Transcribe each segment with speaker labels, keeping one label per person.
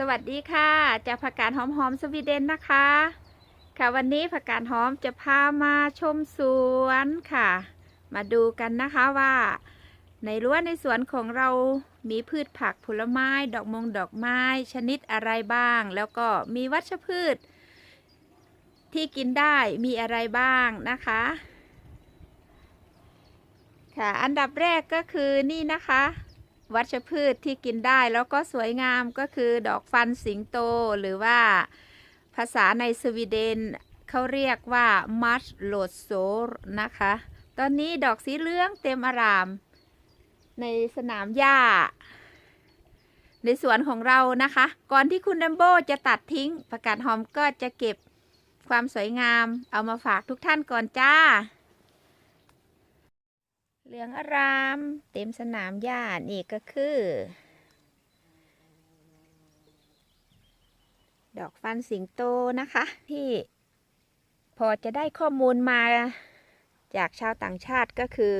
Speaker 1: สวัสดีค่ะจากผักกาดหอมๆสวีเดนนะคะ ค่ะวันนี้ผักกาดหอมจะพามาชมสวนค่ะ มาดูกันนะคะว่า ในรั้วในสวนของเรามีพืชผักผลไม้ ดอกมงดอกไม้ ชนิดอะไรบ้าง แล้วก็มีวัชพืช ที่กินได้มีอะไรบ้างนะคะ ค่ะอันดับแรกก็คือนี่นะคะ วัชพืชที่กินได้แล้วก็สวยงามก็คือดอกฟันสิงโต หรือว่าภาษาในสวีเดนเขาเรียกว่ามัชโลดโซนะคะ ตอนนี้ดอกสีเหลืองเต็มอาราม ในสนามหญ้า ในสวนของเรานะคะ ก่อนที่คุณดัมโบจะตัดทิ้ง ประกาศหอมก็จะเก็บความสวยงามเอามาฝากทุกท่านก่อนจ้า เหลืองอาราม เต็มสนามหญ้านี่ก็คือ ดอกฟันสิงโตนะคะ ที่พอจะได้ข้อมูลมาจากชาวต่างชาติก็คือ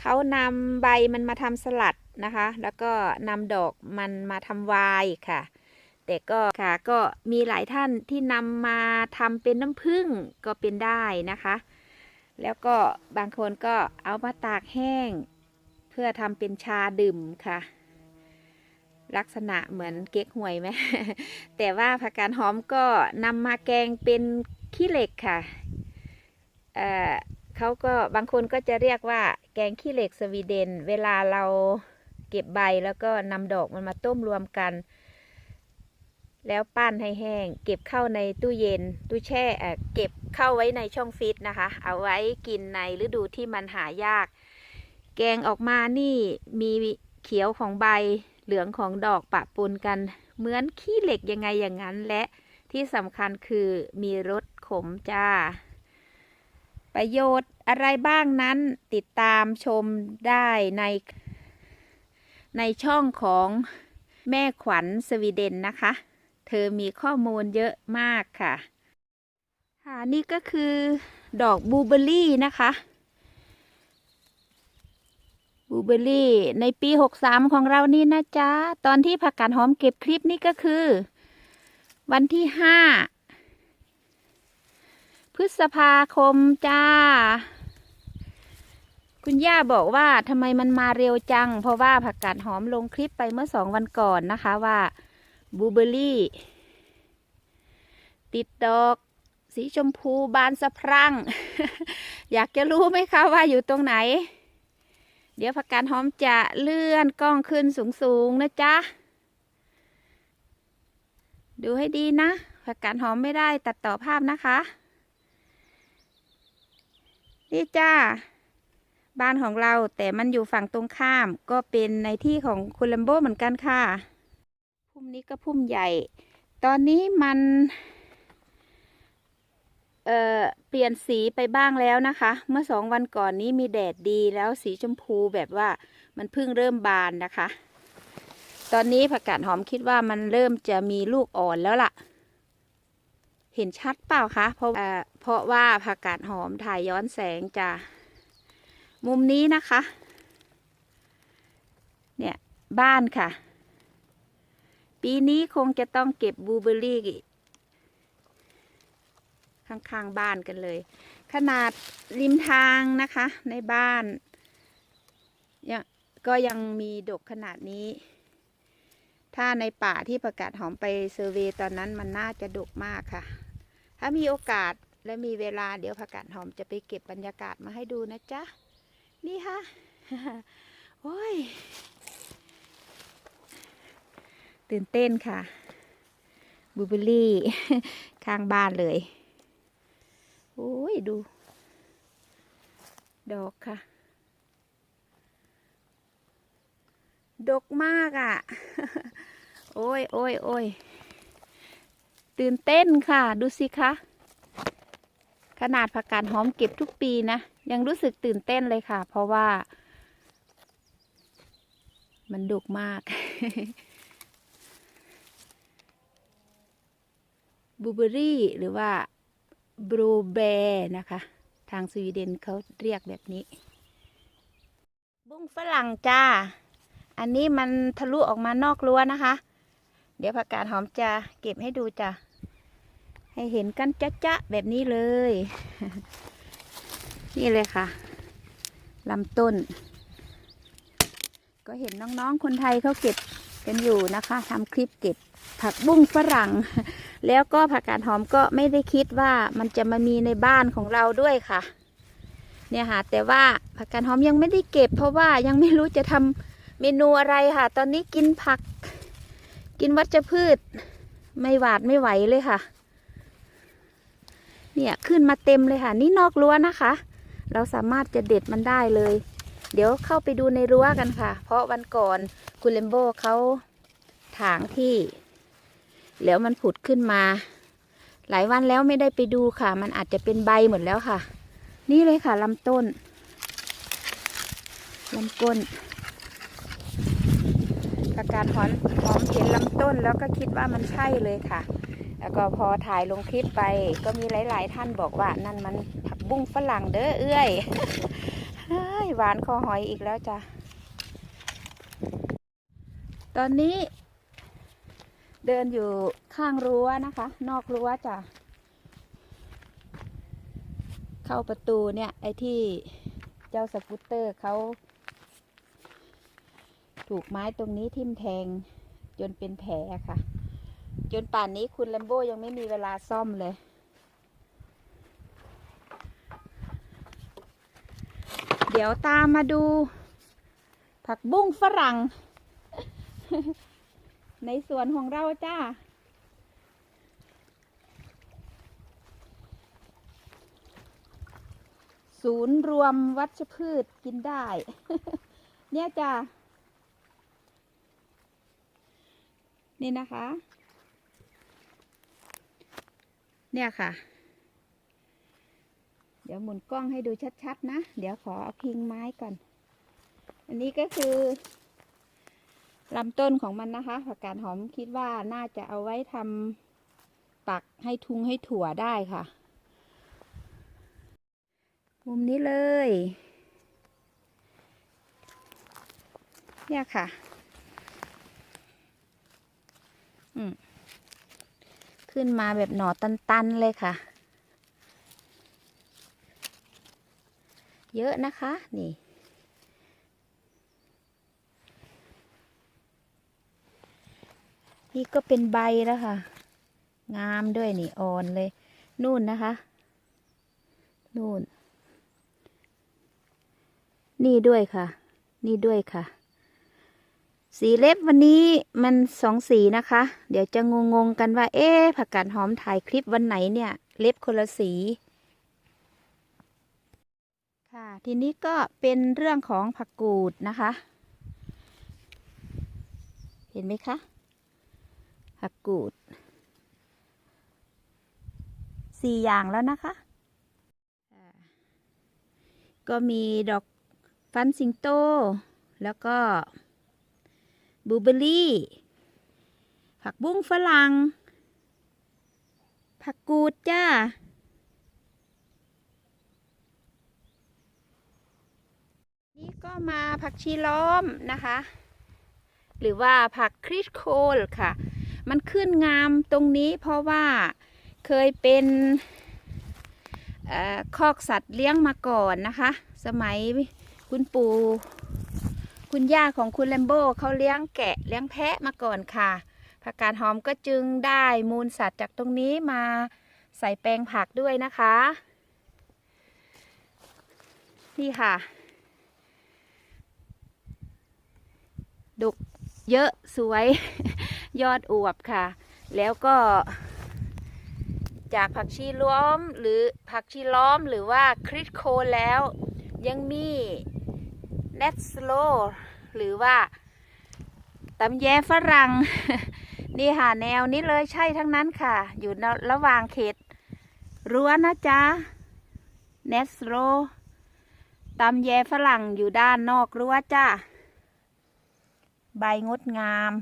Speaker 1: เขานำใบมันมาทำสลัดนะคะ แล้วก็นำดอกมันมาทำวน์ค่ะ แต่ก็ค่ะก็มีหลายท่านที่นำมาทำเป็นน้ำผึ้งก็เป็นได้นะคะ แล้วก็บางคนก็เอามาตากแห้ง เพื่อทำเป็นชาดื่มค่ะ ลักษณะเหมือนเก๊กฮวยไหมแต่ว่าผักกาดหอมก็นำมาแกงเป็นขี้เหล็กค่ะเเขาก็บางคนก็จะเรียกว่าแกงขี้เหล็กสวีเดน เวลาเราเก็บใบแล้วก็นำดอกมันมาต้มรวมกัน แล้วปั้นให้แห้ง เก็บเข้าในตู้เย็น ตู้แช่เก็บเข้าไว้ในช่องฟรีซนะคะ เอาไว้กินในฤดูที่มันหายาก แกงออกมานี่มีเขียวของใบเหลืองของดอกปะปนกัน เหมือนขี้เหล็กยังไงอย่างนั้นและที่สำคัญคือมีรสขมจ้า ประโยชน์อะไรบ้างนั้นติดตามชมได้ใน ในช่องของแม่ขวัญสวีเดนนะคะ เธอมีข้อมูลเยอะมากค่ะ ค่ะนี่ก็คือดอกบูเบอรี่นะคะบูเบอร์รี่ในปี 63 ของเรานี่นะจ๊ะ ตอนที่ผักกาดหอมเก็บคลิปนี่ก็คือ วันที่ 5 พฤษภาคมจ้า คุณย่าบอกว่าทำไมมันมาเร็วจัง เพราะว่าผักกาดหอมลงคลิปไปเมื่อสองวันก่อนนะคะว่า บูเบอร์รี่ ติดดอกสีชมพูบานสะพรั่ง อยากจะรู้ไหมคะว่าอยู่ตรงไหน เดี๋ยวผักกาดหอมจะเลื่อนกล้องขึ้นสูงๆนะจ๊ะ ดูให้ดีนะผักกาดหอมไม่ได้ตัดต่อภาพนะคะ นี่จ้า บ้านของเราแต่มันอยู่ฝั่งตรงข้ามก็เป็นในที่ของคุณลัมโบเหมือนกันค่ะ พุ่มนี้ก็พุ่มใหญ่ ตอนนี้มันเอ่อเปลี่ยนสีไปบ้างแล้วนะคะ เมื่อสองวันก่อนนี้มีแดดดีแล้วสีชมพูแบบว่ามันเพิ่งเริ่มบานนะคะ ตอนนี้ผักกาดหอมคิดว่ามันเริ่มจะมีลูกอ่อนแล้วล่ะ เห็นชัดเปล่าคะเพราะเอ่อเพราะว่าผักกาดหอมถ่ายย้อนแสงจ้ะมุมนี้นะคะ เนี่ยบ้านค่ะ ปีนี้คงจะต้องเก็บบูเบอร์รี่ข้างๆบ้านกันเลย ขนาดริมทางนะคะ ในบ้านยังก็ยังมีดกขนาดนี้ ถ้าในป่าที่ประกาศหอมไปเซอร์เวตอนนั้นมันน่าจะดกมากค่ะ ถ้ามีโอกาสและมีเวลาเดี๋ยวผักกาดหอมจะไปเก็บบรรยากาศมาให้ดูนะจ๊ะ นี่ค่ะ โอ้ย ตื่นเต้นค่ะบูเบอร์รี่ ข้างบ้านเลย โอ้ย ดู ดอกค่ะ ดกมากอะ่ะ โอ้ยโอ้ยโอ้ยตื่นเต้นค่ะ ดูสิคะ ขนาดผักกาดหอมเก็บทุกปีนะ ยังรู้สึกตื่นเต้นเลยค่ะ เพราะว่า มันดกมาก บูเบอร์รี่หรือว่าบลูเบร์นะคะ ทางสวีเดนเขาเรียกแบบนี้ บุ้งฝรั่งจ้า อันนี้มันทะลุออกมานอกรั้วนะคะ เดี๋ยวผักกาดหอมจะเก็บให้ดูจ้ะ ให้เห็นกันจ๊ะจ๊ะแบบนี้เลย นี่เลยค่ะลำต้น ก็เห็นน้องๆคนไทยเขาเก็บกันอยู่นะคะทำคลิปเก็บผักบุ้งฝรั่ง แล้วก็ผักกาดหอมก็ไม่ได้คิดว่ามันจะมามีในบ้านของเราด้วยค่ะ เนี่ยค่ะ แต่ว่าผักกาดหอมยังไม่ได้เก็บ เพราะว่ายังไม่รู้จะทำเมนูอะไรค่ะ ตอนนี้กินผัก กินวัชพืช ไม่หวาดไม่ไหวเลยค่ะ เนี่ยขึ้นมาเต็มเลยค่ะ นี่นอกรั้วนะคะ เราสามารถจะเด็ดมันได้เลย เดี๋ยวเข้าไปดูในรั้วกันค่ะ เพราะวันก่อนคุณเลมโบเขาถางที่ แล้วมันผุดขึ้นมา หลายวันแล้วไม่ได้ไปดูค่ะ มันอาจจะเป็นใบหมดแล้วค่ะ นี่เลยค่ะลำต้นลำก้นประกาศหอมหอมเห็นลำต้นแล้วก็คิดว่ามันใช่เลยค่ะ แล้วก็พอถ่ายลงคลิปไปก็มีหลาย ๆ ท่านบอกว่านั่นมันผักบุ้งฝรั่งเด้อเอื้อยหวานคอหอยอีกแล้วจ้ะ ตอนนี้ เดินอยู่ข้างรั้วนะคะ นอกรั้วจ้ะ เข้าประตูเนี่ย ไอ้ที่เจ้าสกูตเตอร์เขาถูกไม้ตรงนี้ทิ่มแทง จนเป็นแผลค่ะ จนป่านนี้คุณแลมโบยังไม่มีเวลาซ่อมเลย เดี๋ยวตามมาดู ผักบุ้งฝรั่ง ในสวนของเราจ้า ศูนย์รวมวัชพืชกินได้ เนี่ยจ้า นี่นะคะ เนี่ยค่ะ เดี๋ยวหมุนกล้องให้ดูชัด ๆ นะ เดี๋ยวขอเอาพิงไม้ก่อน อันนี้ก็คือ ลำต้นของมันนะคะ ผักกาดหอมคิดว่าน่าจะเอาไว้ทำปักให้ทุงให้ถั่วได้ค่ะ มุมนี้เลย เนี่ยค่ะ อืมขึ้นมาแบบหน่อตัน ๆ เลยค่ะ เยอะนะคะ นี่ นี่ก็เป็นใบแล้วค่ะ งามด้วยนี่อ่อนเลย นู่นนะคะ นู่น นี่ด้วยค่ะ นี่ด้วยค่ะ สีเล็บวันนี้มันสองสีนะคะ เดี๋ยวจะงงๆกันว่า เอ๊ผักกาดหอมถ่ายคลิปวันไหนเนี่ย เล็บคนละสี ค่ะ ทีนี้ก็เป็นเรื่องของผักกูดนะคะ เห็นไหมคะ ผักกูดสี่อย่างแล้วนะคะ ก็มีดอกฟันสิงโต แล้วก็บลูเบอร์รี่ ผักบุ้งฝรั่ง ผักกูดจ้า นี่ก็มาผักชีล้อมนะคะ หรือว่าผักคริสโคลค่ะ มันขึ้นงามตรงนี้เพราะว่าเคยเป็นเออคอกสัตว์เลี้ยงมาก่อนนะคะ สมัยคุณปู่คุณย่าของคุณแลมโบเขาเลี้ยงแกะเลี้ยงแพะมาก่อนค่ะผักกาดหอมก็จึงได้มูลสัตว์จากตรงนี้มาใส่แปลงผักด้วยนะคะ นี่ค่ะดุกเยอะสวย ยอดอวบค่ะ แล้วก็ จากผักชีล้อมหรือผักชีล้อมหรือว่าคริสโคแล้ว ยังมีเนสโลหรือว่าตำแยฝรั่งนี่ค่ะแนวนี้เลยใช่ทั้งนั้นค่ะ อยู่ระหว่างเขตรั้วนะจ๊ะเนสโลตำแยฝรั่งอยู่ด้านนอกรั้วจ้าใบงดงาม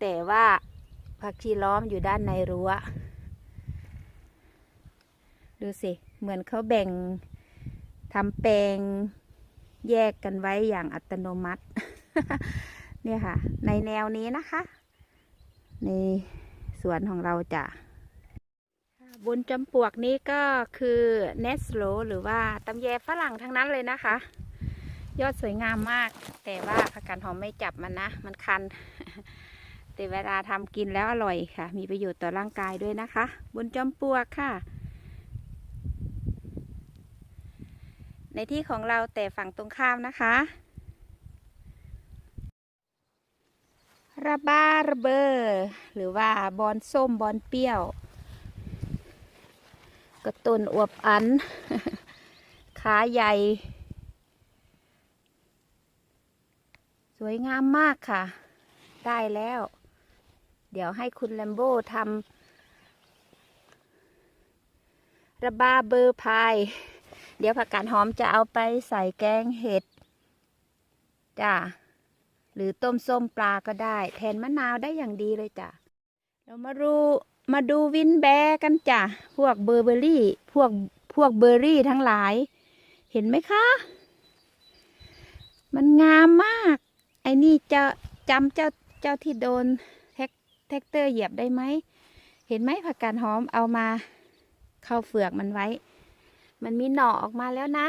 Speaker 1: แต่ว่าผักชีล้อมอยู่ด้านในรั้ว ดูสิ เหมือนเขาแบ่งทำแปลงแยกกันไว้อย่างอัตโนมัติ เนี่ยค่ะ ในแนวนี้นะคะ ในสวนของเราจะบนจำปวกนี้ก็คือเนสโลหรือว่าตำแยฝรั่งทั้งนั้นเลยนะคะ ยอดสวยงามมาก แต่ว่าผักกาดหอมไม่จับมันนะ มันคัน แต่เวลาทำกินแล้วอร่อยค่ะ มีประโยชน์ต่อร่างกายด้วยนะคะ บนจอมปลวกค่ะ ในที่ของเราแต่ฝั่งตรงข้ามนะคะระบาระเบอร์หรือว่าบอนส้มบอนเปรี้ยว กระตุนอวบอัน ขาใหญ่ สวยงามมากค่ะ ได้แล้ว เดี๋ยวให้คุณแลมโบ้ทำระบาเบอร์พาย เดี๋ยวผักกาดหอมจะเอาไปใส่แกงเห็ดจ้ะหรือต้มส้มปลาก็ได้ แทนมะนาวได้อย่างดีเลยจ้ะเรามาดูมาดูวินแบกันจ้ะพวกเบอร์เบอรี่ พวกพวกเบอร์รี่ทั้งหลาย เห็นไหมคะ มันงามมาก ไอ้นี่จะจำเจ้าเจ้าที่โดน แท็กเตอร์เหยียบได้ไหม เห็นไหมผักกาดหอมเอามาเข้าเฟือกมันไว้ มันมีหน่อออกมาแล้วนะ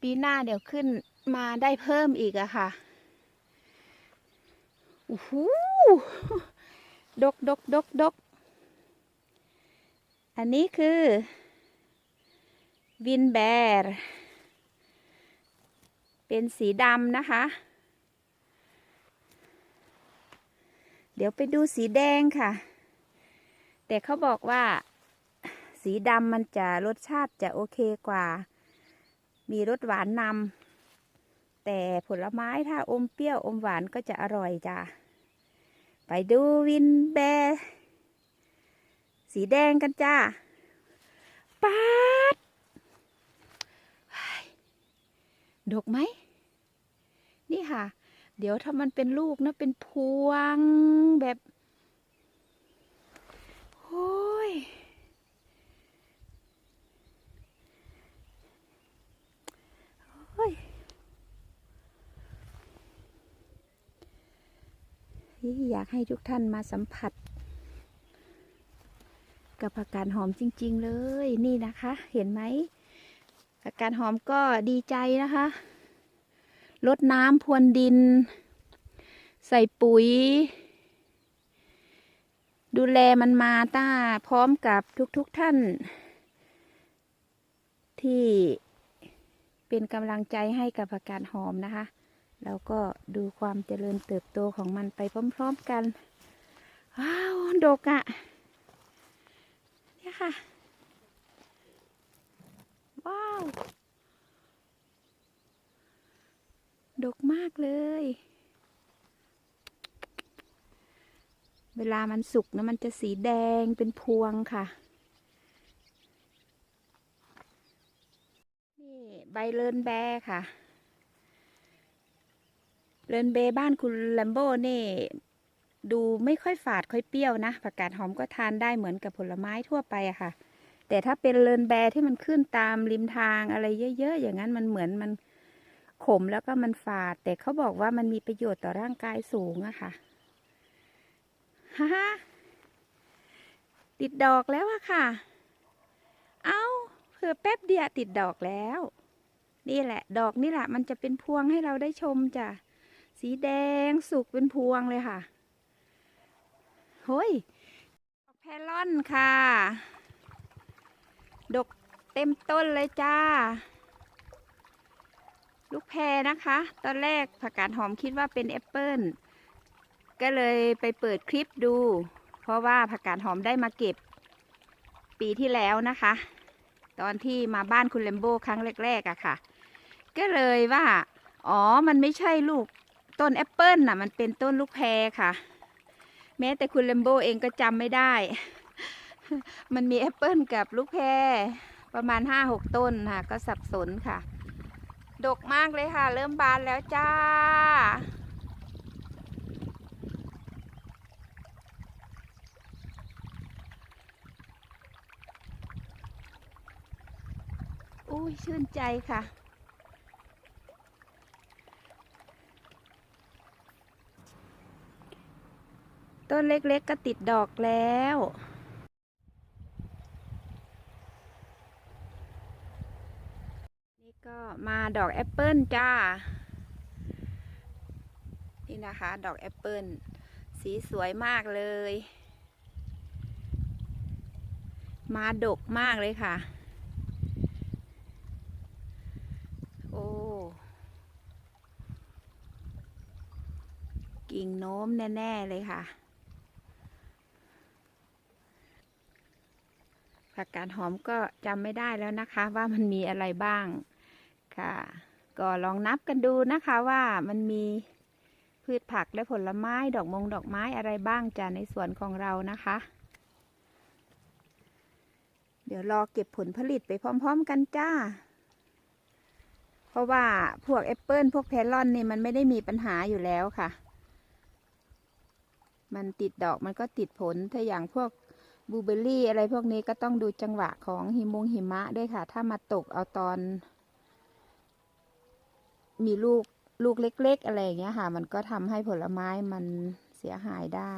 Speaker 1: ปีหน้าเดี๋ยวขึ้นมาได้เพิ่มอีกอะค่ะโอ้โหดกดกดกดก อันนี้คือวินแบร์ เป็นสีดำนะคะ ดี๋ยวไปดูสีแดงค่ะ แต่เขาบอกว่า สีดำมันจะรสชาติจะโอเคกว่า มีรสหวานนำแต่ผลไม้ถ้าอมเปรี้ยวอมหวานก็จะอร่อยจ้ะ ไปดูวินแบสีแดงกันจ้าป๊าดดกไหม นี่ค่ะ เดี๋ยวถ้ามันเป็นลูกนะเป็นพวงแบบโอ้ยโอ้ยอยากให้ทุกท่านมาสัมผัส กับผักกาดหอมจริง ๆ เลยนี่นะคะ เห็นไหมผักกาดหอมก็ดีใจนะคะ ลดน้ำพรวนดิน ใส่ปุ๋ย ดูแลมันมาต้าพร้อมกับทุกๆทท่าน ที่เป็นกำลังใจให้กับผักกาดหอมนะคะ แล้วก็ดูความเจริญเติบโตของมันไปพร้อมๆกัน ว้าวดกอะ่ะเนี่ยค่ะ ว้าว ดกมากเลย เวลามันสุกนะมันจะสีแดงเป็นพวงค่ะ นี่ใบเลินแบค่ะ เลินเบบ้านคุณแลมโบ้นี่ดูไม่ค่อยฝาดค่อยเปรี้ยวนะผักกาดหอมก็ทานได้เหมือนกับผลไม้ทั่วไปอะค่ะ แต่ถ้าเป็นเลินแบที่มันขึ้นตามริมทางอะไรเยอะ ๆ อย่างนั้นมันเหมือนมัน ขมแล้วก็มันฝาด แต่เขาบอกว่ามันมีประโยชน์ต่อร่างกายสูงอะค่ะฮ่าติดดอกแล้วอะค่ะ เอาเผื่อแป๊บเดียวติดดอกแล้ว นี่แหละ ดอกนี่แหละมันจะเป็นพวงให้เราได้ชมจ้ะ สีแดงสุกเป็นพวงเลยค่ะเฮ้ยดอกแพลอนค่ะ ดกเต็มต้นเลยจ้า ลูกแพรนะคะ ตอนแรกผักกาดหอมคิดว่าเป็นแอปเปิลก็เลยไปเปิดคลิปดู เพราะว่าผักกาดหอมได้มาเก็บ ปีที่แล้วนะคะ ตอนที่มาบ้านคุณเลมโบครั้งแรกๆอะค่ะ ก็เลยว่า อ๋อ มันไม่ใช่ลูกต้นแอปเปิลน่ะ มันเป็นต้นลูกแพรค่ะ แม้แต่คุณเลมโบเองก็จำไม่ได้ มันมีแอปเปิลกับลูกแพรประมาณห้าหกต้นค่ะ ก็สับสนค่ะ ดกมากเลยค่ะ เริ่มบานแล้วจ้า อุ้ยชื่นใจค่ะ ต้นเล็กๆกก็ติดดอกแล้ว ดอกแอปเปิลจ้า นี่นะคะ ดอกแอปเปิลสีสวยมากเลย มาดกมากเลยค่ะ โอ้ กิ่งโน้มแน่ ๆ เลยค่ะผักกาดหอมก็จำไม่ได้แล้วนะคะว่ามันมีอะไรบ้าง ค่ะ ก็ลองนับกันดูนะคะว่ามันมีพืชผักและผลไม้ดอกมงดอกไม้อะไรบ้างจ้ะในสวนของเรานะคะ เดี๋ยวรอเก็บผลผลิตไปพร้อม ๆ กันจ้า เพราะว่าพวกแอปเปิลพวกแพลอนนี่มันไม่ได้มีปัญหาอยู่แล้วค่ะ มันติดดอกมันก็ติดผลถ้าอย่างพวกบลูเบอร์รี่อะไรพวกนี้ก็ต้องดูจังหวะของหิมงหิมะด้วยค่ะ ถ้ามาตกเอาตอน มีลูกลูกเล็ก ๆ อะไรอย่างเงี้ยค่ะ มันก็ทำให้ผลไม้มันเสียหายได้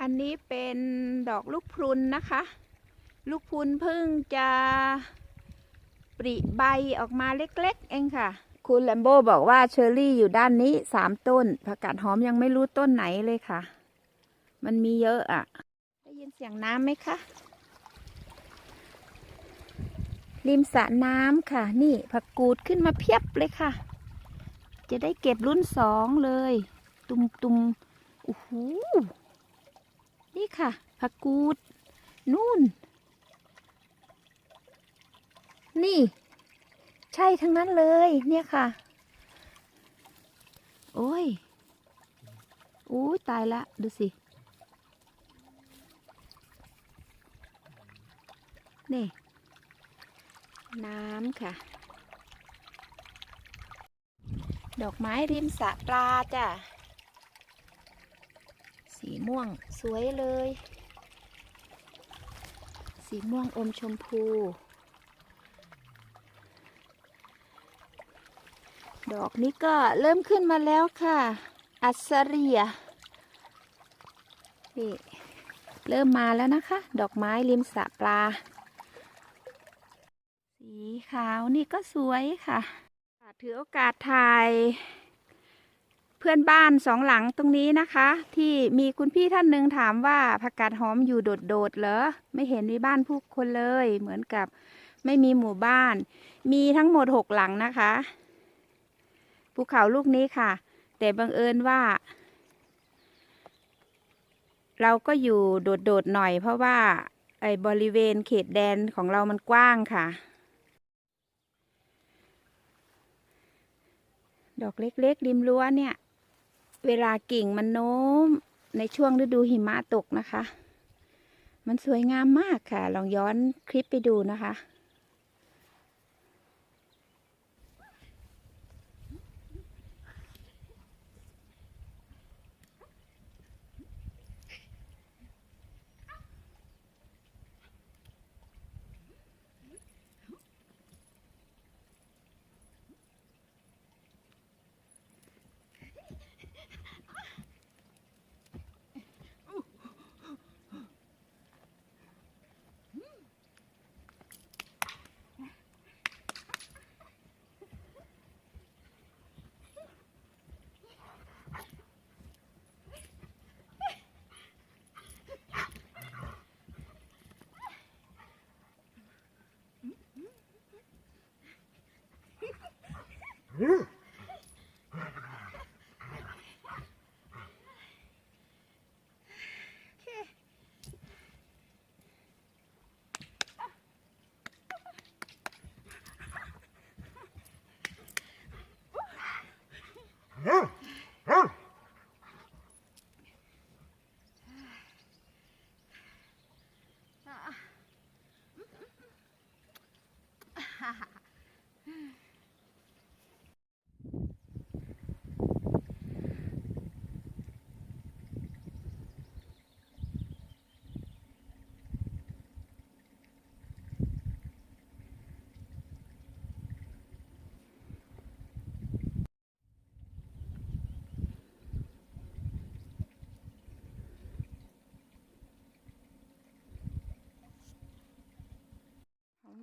Speaker 1: อันนี้เป็นดอกลูกพรุนนะคะ ลูกพรุนเพิ่งจะปริใบออกมาเล็ก ๆ เองค่ะ คุณแลมโบบอกว่าเชอร์รี่อยู่ด้านนี้สามต้นผักกาดหอมยังไม่รู้ต้นไหนเลยค่ะ มันมีเยอะอะ ได้ยินเสียงน้ำไหมคะ ริมสระน้ำค่ะ นี่ผักกูดขึ้นมาเพียบเลยค่ะ จะได้เก็บรุ่นสองเลย ตุมตุมโอ้โหนี่ค่ะ ผักกูด นู่น นี่ ใช่ทั้งนั้นเลย เนี่ยค่ะ โอ้ยโอ้ยตายละดูสินี่ น้ำค่ะ ดอกไม้ริมสระปลาจ้ะ สีม่วงสวยเลย สีม่วงอมชมพู ดอกนี้ก็เริ่มขึ้นมาแล้วค่ะ อัสเรียนี่เริ่มมาแล้วนะคะ ดอกไม้ริมสระปลา สีขาวนี่ก็สวยค่ะ ถือโอกาสถ่าย เพื่อนบ้านสองหลังตรงนี้นะคะ ที่มีคุณพี่ท่านหนึ่งถามว่าผักกาดหอมอยู่โดดๆเหรอไม่เห็นมีบ้านผู้คนเลย เหมือนกับไม่มีหมู่บ้าน มีทั้งหมดหกหลังนะคะภูเขาลูกนี้ค่ะ แต่บังเอิญว่า เราก็อยู่โดดๆหน่อยเพราะว่าไอ้บริเวณเขตแดนของเรามันกว้างค่ะ ดอกเล็กๆริมรั้วเนี่ย เวลากิ่งมันโน้มในช่วงฤดูหิมะตกนะคะ มันสวยงามมากค่ะ ลองย้อนคลิปไปดูนะคะ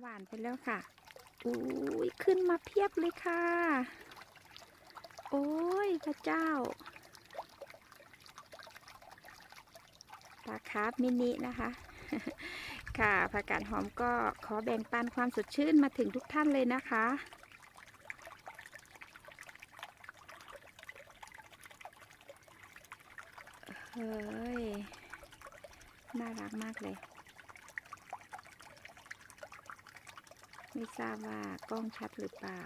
Speaker 1: หวานไปแล้วค่ะอุ้ยขึ้นมาเพียบเลยค่ะ โอ้ยพระเจ้าปลาคาร์ฟมินินะคะ ค่ะผักกาดหอมก็ขอแบ่งปันความสดชื่นมาถึงทุกท่านเลยนะคะเฮ้ย น่ารักมากเลย ไม่ทราบว่ากล้องชัดหรือเปล่า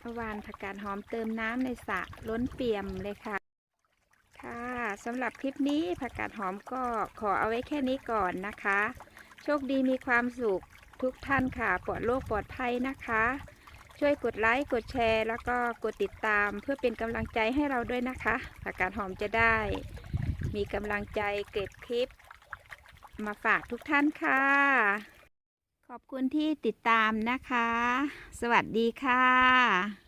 Speaker 1: เมื่อวานผักกาดหอมเติมน้ำในสระล้นเปี่ยมเลยค่ะ ค่ะสำหรับคลิปนี้ผักกาดหอมก็ขอเอาไว้แค่นี้ก่อนนะคะ โชคดีมีความสุขทุกท่านค่ะ ปลอดโรคปลอดภัยนะคะ ช่วยกดไลค์กดแชร์ แล้วก็กดติดตามเพื่อเป็นกำลังใจให้เราด้วยนะคะผักกาดหอมจะได้ มีกำลังใจเก็บคลิป มาฝากทุกท่านค่ะ ขอบคุณที่ติดตามนะคะ สวัสดีค่ะ